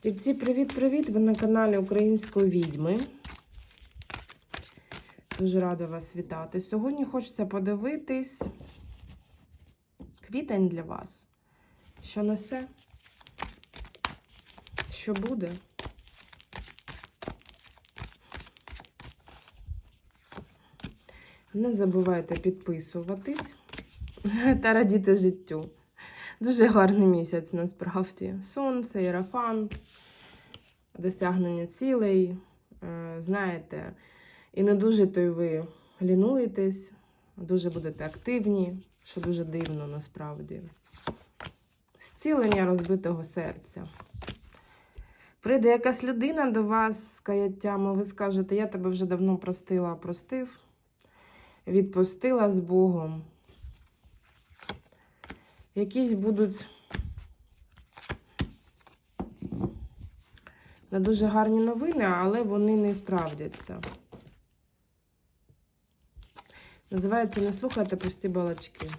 Тільці, привіт-привіт! Ви на каналі Української відьми. Дуже рада вас вітати. Сьогодні хочеться подивитись квітень для вас. Що несе? Що буде? Не забувайте підписуватись та радіти життю. Дуже гарний місяць насправді. Сонце, ірафан, досягнення цілей. Е, Знаєте, і не дуже то й ви лінуєтесь, дуже будете активні, що дуже дивно насправді. Зцілення розбитого серця. Прийде якась людина до вас з каяттям, і ви скажете, я тебе вже давно простила, простив, відпустила з Богом. Якісь будуть не дуже гарні новини, але вони не справдяться. Називається Не слухайте пусті балачки.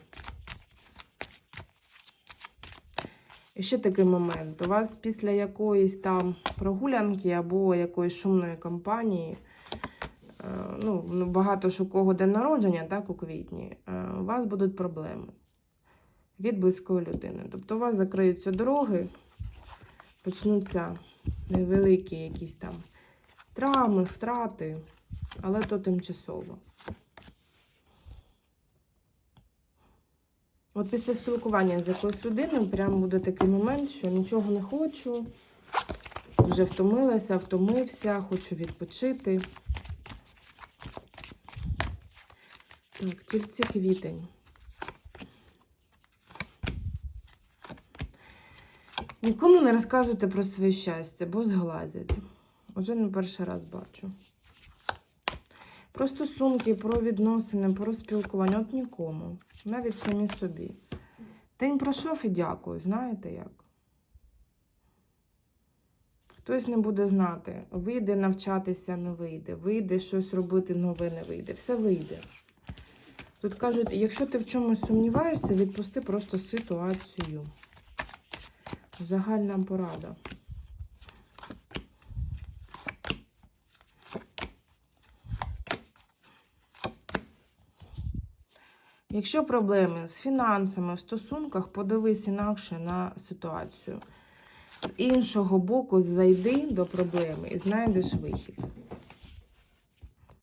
І ще такий момент. У вас після якоїсь там прогулянки або якоїсь шумної кампанії, е, ну, ну, багато ж у кого день народження, так, у квітні, е, у вас будуть проблеми від близької людини. Тобто у вас закриються дороги, почнуться невеликі якісь там травми, втрати, але то тимчасово. От після спілкування з якоюсь людиною прямо буде такий момент, що нічого не хочу, вже втомилася, втомився, хочу відпочити. Так, тільці квітень. Нікому не розказуйте про своє щастя, бо зглазять. Уже не перший раз бачу. Про стосунки, про відносини, про спілкування. От нікому. Навіть самі собі. День пройшов і дякую, знаєте як? Хтось не буде знати, вийде навчатися, не вийде, вийде щось робити нове, не вийде. Все вийде. Тут кажуть, якщо ти в чомусь сумніваєшся, відпусти просто ситуацію. Загальна порада. Якщо проблеми з фінансами в стосунках, подивись інакше на ситуацію. З іншого боку, зайди до проблеми і знайдеш вихід.